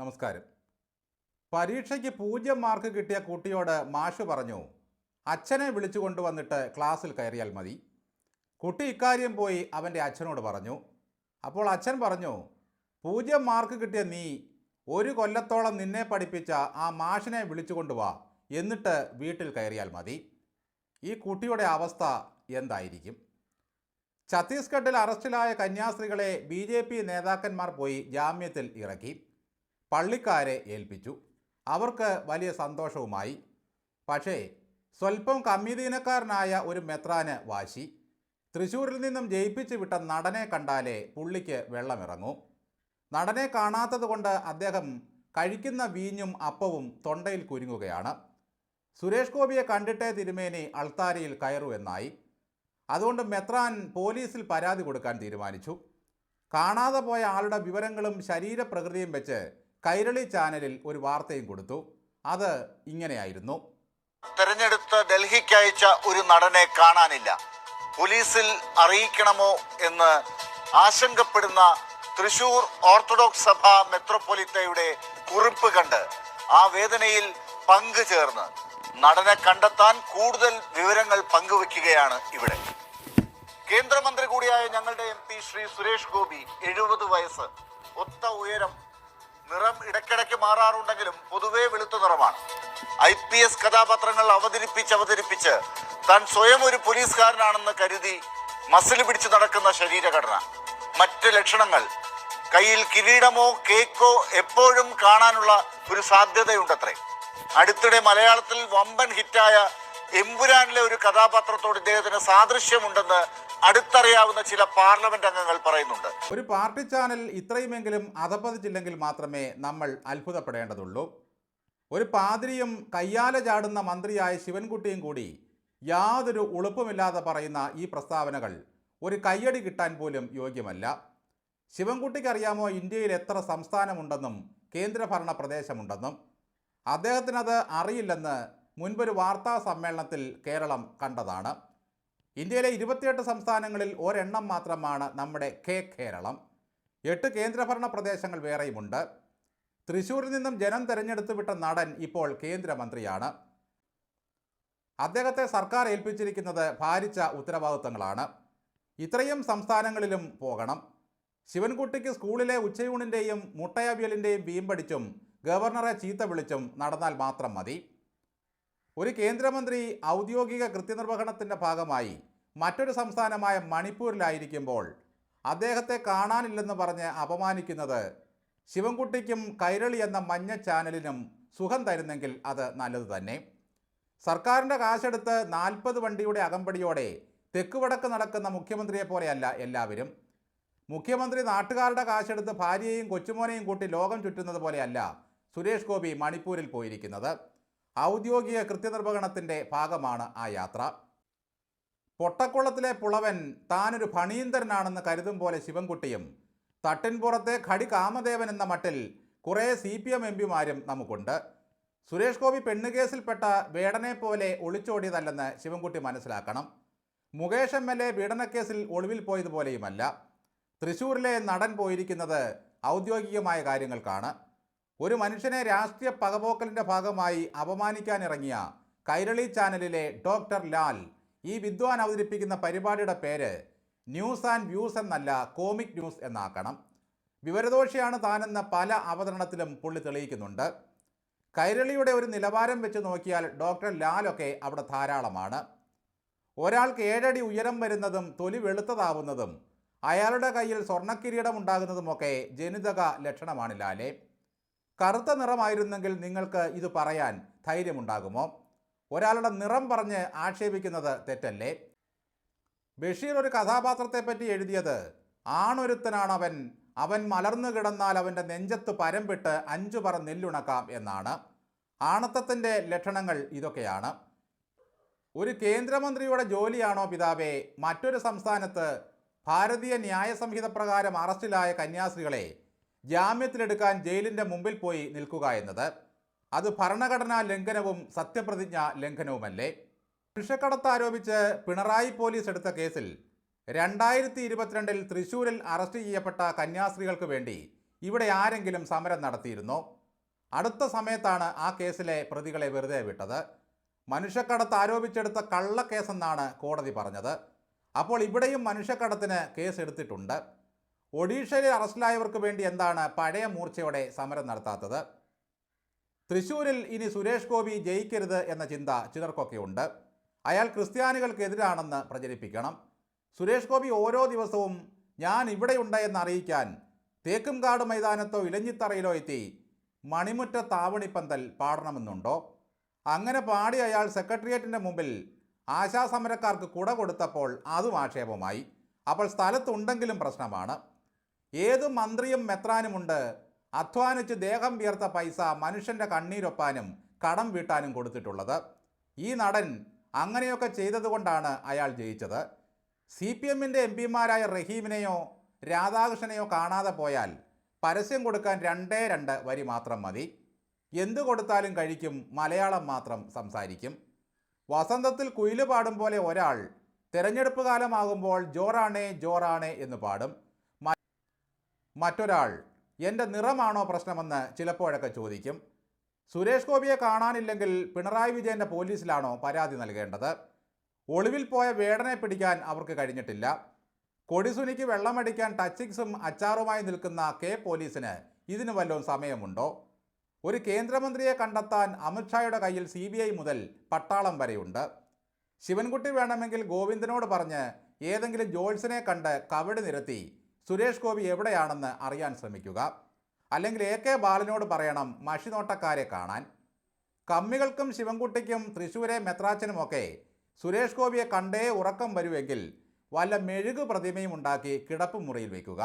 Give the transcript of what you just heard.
നമസ്കാരം. പരീക്ഷയ്ക്ക് പൂജ്യം മാർക്ക് കിട്ടിയ കുട്ടിയോട് മാഷ് പറഞ്ഞു അച്ഛനെ വിളിച്ചു കൊണ്ടുവന്നിട്ട് ക്ലാസ്സിൽ കയറിയാൽ മതി. കുട്ടി ഇക്കാര്യം പോയി അവന്റെ അച്ഛനോട് പറഞ്ഞു. അപ്പോൾ അച്ഛൻ പറഞ്ഞു പൂജ്യം മാർക്ക് കിട്ടിയ നീ ഒരു കൊല്ലത്തോളം നിന്നെ പഠിപ്പിച്ച ആ മാഷിനെ വിളിച്ചു കൊണ്ടുവാ എന്നിട്ട് വീട്ടിൽ കയറിയാൽ മതി. ഈ കുട്ടിയുടെ അവസ്ഥ എന്തായിരിക്കും? ഛത്തീസ്ഗഡിൽ അറസ്റ്റിലായ കന്യാസ്ത്രീകളെ ബി നേതാക്കന്മാർ പോയി ജാമ്യത്തിൽ ഇറക്കി. പള്ളിക്കാരെ ഏൽപ്പിച്ചു. അവർക്ക് വലിയ സന്തോഷവുമായി. പക്ഷേ സ്വല്പം കമ്മിദീനക്കാരനായ ഒരു മെത്രാന് വാശി. തൃശ്ശൂരിൽ നിന്നും ജയിപ്പിച്ചു വിട്ട നടനെ കണ്ടാലേ പുള്ളിക്ക് വെള്ളമിറങ്ങൂ. നടനെ കാണാത്തതുകൊണ്ട് അദ്ദേഹം കഴിക്കുന്ന വീഞ്ഞും അപ്പവും തൊണ്ടയിൽ കുരുങ്ങുകയാണ്. സുരേഷ് ഗോപിയെ കണ്ടിട്ടേ തിരുമേനി അൾത്താരിയിൽ കയറൂ എന്നായി. അതുകൊണ്ട് മെത്രാൻ പോലീസിൽ പരാതി കൊടുക്കാൻ തീരുമാനിച്ചു. കാണാതെ പോയ ആളുടെ വിവരങ്ങളും ശരീരപ്രകൃതിയും വെച്ച് കൈരളി ചാനലിൽ ഒരു വാർത്തയും കൊടുത്തു. അത് ഇങ്ങനെയായിരുന്നു. തെരഞ്ഞെടുത്ത് ഡൽഹിക്ക് അയച്ച ഒരു നടനെ കാണാനില്ല. പോലീസിൽ അറിയിക്കണമോ എന്ന് ആശങ്കപ്പെടുന്ന തൃശൂർ ഓർത്തഡോക്സ് സഭ മെത്രോപൊലിത്തയുടെ കുറിപ്പ് കണ്ട് ആ വേദനയിൽ പങ്കുചേർന്ന് നടനെ കണ്ടെത്താൻ കൂടുതൽ വിവരങ്ങൾ പങ്കുവെക്കുകയാണ് ഇവിടെ. കേന്ദ്രമന്ത്രി കൂടിയായ ഞങ്ങളുടെ എം പി ശ്രീ സുരേഷ് ഗോപി എഴുപത് വയസ്സ് ഒത്ത ഉയരം നിറം ഇടയ്ക്കിടയ്ക്ക് മാറാറുണ്ടെങ്കിലും പൊതുവേ വെളുത്ത നിറമാണ്. ഐ പി എസ് കഥാപാത്രങ്ങൾ അവതരിപ്പിച്ച് അവതരിപ്പിച്ച് താൻ സ്വയം ഒരു പോലീസുകാരനാണെന്ന് കരുതി മസിൽ പിടിച്ച് നടക്കുന്ന ശരീരഘടന. മറ്റ് ലക്ഷണങ്ങൾ കയ്യിൽ കിരീടമോ കേക്കോ എപ്പോഴും കാണാനുള്ള ഒരു സാധ്യതയുണ്ടത്രേ. അടുത്തിടെ മലയാളത്തിൽ വമ്പൻ ഹിറ്റായ എമ്പുരാനിലെ ഒരു കഥാപാത്രത്തോട് ഇദ്ദേഹത്തിന് സാദൃശ്യമുണ്ടെന്ന് അടുത്തറിയാവുന്ന ചില പാർലമെന്റ് അംഗങ്ങൾ പറയുന്നുണ്ട്. ഒരു പാർട്ടി ചാനൽ ഇത്രയുമെങ്കിലും അതപ്പതിച്ചില്ലെങ്കിൽ മാത്രമേ നമ്മൾ അത്ഭുതപ്പെടേണ്ടതുള്ളൂ. ഒരു പാതിരിയും കയ്യാല ചാടുന്ന മന്ത്രിയായ ശിവൻകുട്ടിയും കൂടി യാതൊരു ഉളുപ്പുമില്ലാതെ പറയുന്ന ഈ പ്രസ്താവനകൾ ഒരു കയ്യടി കിട്ടാൻ പോലും യോഗ്യമല്ല. ശിവൻകുട്ടിക്കറിയാമോ ഇന്ത്യയിൽ എത്ര സംസ്ഥാനമുണ്ടെന്നും കേന്ദ്രഭരണ പ്രദേശമുണ്ടെന്നും? അദ്ദേഹത്തിനത് അറിയില്ലെന്ന് മുൻപൊരു വാർത്താ സമ്മേളനത്തിൽ കേരളം കണ്ടതാണ്. ഇന്ത്യയിലെ ഇരുപത്തിയെട്ട് സംസ്ഥാനങ്ങളിൽ ഒരെണ്ണം മാത്രമാണ് നമ്മുടെ കെ കേരളം. എട്ട് കേന്ദ്രഭരണ പ്രദേശങ്ങൾ വേറെയുമുണ്ട്. തൃശ്ശൂരിൽ നിന്നും ജനം തെരഞ്ഞെടുത്തു വിട്ട നടൻ ഇപ്പോൾ കേന്ദ്രമന്ത്രിയാണ്. അദ്ദേഹത്തെ സർക്കാർ ഏൽപ്പിച്ചിരിക്കുന്നത് ഭാരിച്ച ഉത്തരവാദിത്തങ്ങളാണ്. ഇത്രയും സംസ്ഥാനങ്ങളിലും പോകണം. ശിവൻകുട്ടിക്ക് സ്കൂളിലെ ഉച്ചയൂണിന്റെയും മുട്ടയവിയലിന്റെയും വീമ്പടിച്ചും ഗവർണറെ ചീത്ത വിളിച്ചും നടന്നാൽ മാത്രം മതി. ഒരു കേന്ദ്രമന്ത്രി ഔദ്യോഗിക കൃത്യനിർവഹണത്തിന്റെ ഭാഗമായി മറ്റൊരു സംസ്ഥാനമായ മണിപ്പൂരിലായിരിക്കുമ്പോൾ അദ്ദേഹത്തെ കാണാനില്ലെന്ന് പറഞ്ഞ് അപമാനിക്കുന്നത് ശിവൻകുട്ടിക്കും കൈരളി എന്ന മഞ്ഞ ചാനലിനും സുഖം തരുന്നെങ്കിൽ അത് നല്ലത് തന്നെ. സർക്കാരിന്റെ കാശെടുത്ത് നാൽപ്പത് വണ്ടിയുടെ അകമ്പടിയോടെ തെക്കുവടക്ക് നടക്കുന്ന മുഖ്യമന്ത്രിയെ പോലെയല്ല എല്ലാവരും. മുഖ്യമന്ത്രി നാട്ടുകാരുടെ കാശെടുത്ത് ഭാര്യയെയും കൊച്ചുമോനെയും കൂട്ടി ലോകം ചുറ്റുന്നത് പോലെയല്ല സുരേഷ് ഗോപി മണിപ്പൂരിൽ പോയിരിക്കുന്നത്. ഔദ്യോഗിക കൃത്യനിർവഹണത്തിന്റെ ഭാഗമാണ് ആ യാത്ര. പൊട്ടക്കുളത്തിലെ പുളവൻ താനൊരു ഫണീന്ദ്രനാണെന്ന് കരുതും പോലെ ശിവൻകുട്ടിയും തട്ടിൻപുറത്തെ ഖടി കാമദേവൻ എന്ന മട്ടിൽ കുറേ സി പി എം എം പിമാരും നമുക്കുണ്ട്. സുരേഷ് ഗോപി പെണ്ണുകേസിൽപ്പെട്ട വേടനെ പോലെ ഒളിച്ചോടിയതല്ലെന്ന് ശിവൻകുട്ടി മനസ്സിലാക്കണം. മുകേഷ് എം എൽ എ പീഡനക്കേസിൽ ഒളിവിൽ പോയതുപോലെയുമല്ല. തൃശൂരിലെ നടൻ പോയിരിക്കുന്നത് ഔദ്യോഗികമായ കാര്യങ്ങൾക്കാണ്. ഒരു മനുഷ്യനെ രാഷ്ട്രീയ പകപോക്കലിന്റെ ഭാഗമായി അപമാനിക്കാനിറങ്ങിയ കൈരളി ചാനലിലെ ഡോക്ടർ ലാൽ ഈ വിദ്വാൻ അവതരിപ്പിക്കുന്ന പരിപാടിയുടെ പേര് ന്യൂസ് ആൻഡ് വ്യൂസ് എന്നല്ല കോമിക് ന്യൂസ് എന്നാക്കണം. വിവരദോഷിയാണ് താനെന്ന പല അവതരണത്തിലും പുള്ളി തെളിയിക്കുന്നുണ്ട്. കൈരളിയുടെ ഒരു നിലവാരം വെച്ച് നോക്കിയാൽ ഡോക്ടർ ലാലൊക്കെ അവിടെ ധാരാളമാണ്. ഒരാൾക്ക് ഏഴടി ഉയരം വരുന്നതും തൊലി വെളുത്തതാവുന്നതും അയാളുടെ കയ്യിൽ സ്വർണക്കിരീടം ഉണ്ടാകുന്നതുമൊക്കെ ജനിതക ലക്ഷണമാണ് ലാലെ. കറുത്ത നിറമായിരുന്നെങ്കിൽ നിങ്ങൾക്ക് ഇത് പറയാൻ ധൈര്യമുണ്ടാകുമോ? ഒരാളുടെ നിറം പറഞ്ഞ് ആക്ഷേപിക്കുന്നത് തെറ്റല്ലേ? ബഷീർ ഒരു കഥാപാത്രത്തെപ്പറ്റി എഴുതിയത് ആണൊരുത്തനാണവൻ അവൻ മലർന്നു കിടന്നാൽ അവന്റെ നെഞ്ചത്ത് പരമ്പിട്ട് അഞ്ചു പറ നെല്ലുണക്കാം എന്നാണ്. ആണത്തത്തിന്റെ ലക്ഷണങ്ങൾ ഇതൊക്കെയാണ്. ഒരു കേന്ദ്രമന്ത്രിയുടെ ജോലിയാണോ പിതാവേ? മറ്റൊരു സംസ്ഥാനത്ത് ഭാരതീയ ന്യായ സംഹിത പ്രകാരം അറസ്റ്റിലായ കന്യാസ്ത്രീകളെ ജാമ്യത്തിലെടുക്കാൻ ജയിലിന്റെ മുമ്പിൽ പോയി നിൽക്കുക എന്നത്. അത് ഭരണഘടനാ ലംഘനവും സത്യപ്രതിജ്ഞ ലംഘനവുമല്ലേ? മനുഷ്യക്കടത്ത് ആരോപിച്ച് പിണറായി പോലീസ് എടുത്ത കേസിൽ രണ്ടായിരത്തി ഇരുപത്തിരണ്ടിൽ തൃശൂരിൽ അറസ്റ്റ് ചെയ്യപ്പെട്ട കന്യാസ്ത്രീകൾക്ക് വേണ്ടി ഇവിടെ ആരെങ്കിലും സമരം നടത്തിയിരുന്നോ? അടുത്ത സമയത്താണ് ആ കേസിലെ പ്രതികളെ വെറുതെ വിട്ടത്. മനുഷ്യക്കടത്ത് ആരോപിച്ചെടുത്ത കള്ളക്കേസെന്നാണ് കോടതി പറഞ്ഞത്. അപ്പോൾ ഇവിടെയും മനുഷ്യക്കടത്തിന് കേസ് ഒഡീഷയിൽ അറസ്റ്റിലായവർക്ക് വേണ്ടി എന്താണ് പഴയ മൂർച്ചയോടെ സമരം നടത്താത്തത്? തൃശൂരിൽ ഇനി സുരേഷ് ഗോപി ജയിക്കരുത് എന്ന ചിന്ത ചിലർക്കൊക്കെ ഉണ്ട്. അയാൾ ക്രിസ്ത്യാനികൾക്കെതിരാണെന്ന് പ്രചരിപ്പിക്കണം. സുരേഷ് ഗോപി ഓരോ ദിവസവും ഞാൻ ഇവിടെയുണ്ടെന്ന് അറിയിക്കാൻ തേക്കുംകാട് മൈതാനത്തോ ഇലഞ്ഞിത്തറയിലോ എത്തി മണിമുറ്റ താവണിപ്പന്തൽ പാടണമെന്നുണ്ടോ? അങ്ങനെ പാടി അയാൾ സെക്രട്ടേറിയറ്റിന്റെ മുമ്പിൽ ആശാസമരക്കാർക്ക് കുട കൊടുത്തപ്പോൾ അതും ആക്ഷേപമായി. അപ്പോൾ സ്ഥലത്തുണ്ടെങ്കിലും പ്രശ്നമാണ്. ഏത് മന്ത്രിയും മെത്രാനുമുണ്ട്? അധ്വാനിച്ച് ദേഹം വിയർത്ത പൈസ മനുഷ്യന്റെ കണ്ണീരൊപ്പാനും കടം വീട്ടാനും കൊടുത്തിട്ടുള്ളത്. ഈ നടൻ അങ്ങനെയൊക്കെ ചെയ്തതുകൊണ്ടാണ് അയാൾ ജയിച്ചത്. സി പി എമ്മിന്റെ എം പിമാരായ റഹീമിനെയോ രാധാകൃഷ്ണനെയോ കാണാതെ പോയാൽ പരസ്യം കൊടുക്കാൻ രണ്ടേ രണ്ട് വരി മാത്രം മതി. എന്തു കൊടുത്താലും കഴിക്കും മലയാളം മാത്രം സംസാരിക്കും. വസന്തത്തിൽ കുയിൽ പാടും പോലെ ഒരാൾ തിരഞ്ഞെടുപ്പ് കാലമാകുമ്പോൾ ജോറാണേ ജോറാണേ എന്ന് പാടും. മറ്റൊരാൾ എന്റെ നിറമാണോ പ്രശ്നമെന്ന് ചിലപ്പോഴൊക്കെ ചോദിക്കും. സുരേഷ് ഗോപിയെ കാണാനില്ലെങ്കിൽ പിണറായി വിജയന്റെ പോലീസിലാണോ പരാതി നൽകേണ്ടത്? ഒളിവിൽ പോയ വേടനെ പിടിക്കാൻ അവർക്ക് കഴിഞ്ഞിട്ടില്ല. കൊടിസുനിക്ക് വെള്ളമടിക്കാൻ ടച്ചിങ്സും അച്ചാറുമായി നിൽക്കുന്ന കെ പോലീസിന് ഇതിന് വല്ലതും സമയമുണ്ടോ? ഒരു കേന്ദ്രമന്ത്രിയെ കണ്ടെത്താൻ അമിത്ഷായുടെ കയ്യിൽ സി ബി ഐ മുതൽ പട്ടാളം വരെയുണ്ട്. ശിവൻകുട്ടി വേണമെങ്കിൽ ഗോവിന്ദനോട് പറഞ്ഞ് ഏതെങ്കിലും ജോൾസിനെ കണ്ട് കവട് നിരത്തി സുരേഷ് ഗോപി എവിടെയാണെന്ന് അറിയാൻ ശ്രമിക്കുക. അല്ലെങ്കിൽ എ കെ ബാലനോട് പറയണം മഷിനോട്ടക്കാരെ കാണാൻ. കമ്മികൾക്കും ശിവൻകുട്ടിക്കും തൃശ്ശൂരെ മെത്രാച്ചനുമൊക്കെ സുരേഷ് ഗോപിയെ കണ്ടേ ഉറക്കം വരുമെങ്കിൽ വല്ല മെഴുകു പ്രതിമയും ഉണ്ടാക്കി കിടപ്പുമുറിയിൽ വയ്ക്കുക